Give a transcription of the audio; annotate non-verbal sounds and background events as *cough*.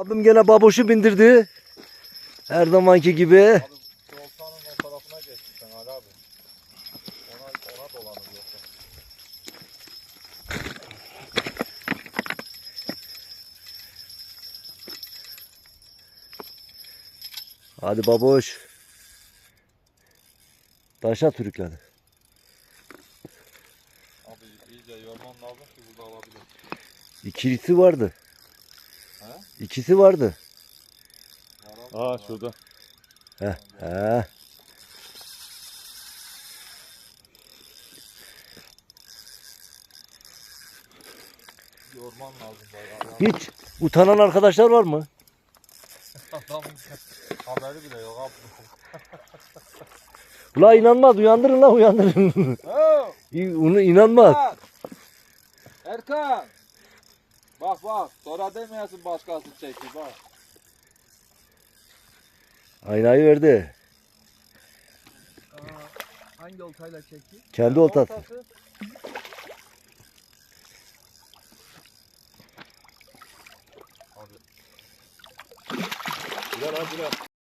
Abim gene baboşu bindirdi. Her zamanki gibi. Abi o tarafına geçtin sen Ali abi. Ona, ona dolanır yoksa. Hadi baboş. Taşa sürükledi. Abi iyice yorman lazım ki burada alabilir. İkisi vardı. İkisi vardı. Aa şurada. Heh. He. Yorman lazım bayağı. Hiç utanan arkadaşlar var mı? Adamın haberi bile yok abi. *laughs* Ula inanmaz uyandırın la uyandırın. Onu inanmaz. Erkan! Bak bak sonra demeyesin başkası çekti bak. Aynayı verdi. Hangi oltayla çekti? Kendi oltası. Abi. Bilal abi Bilal.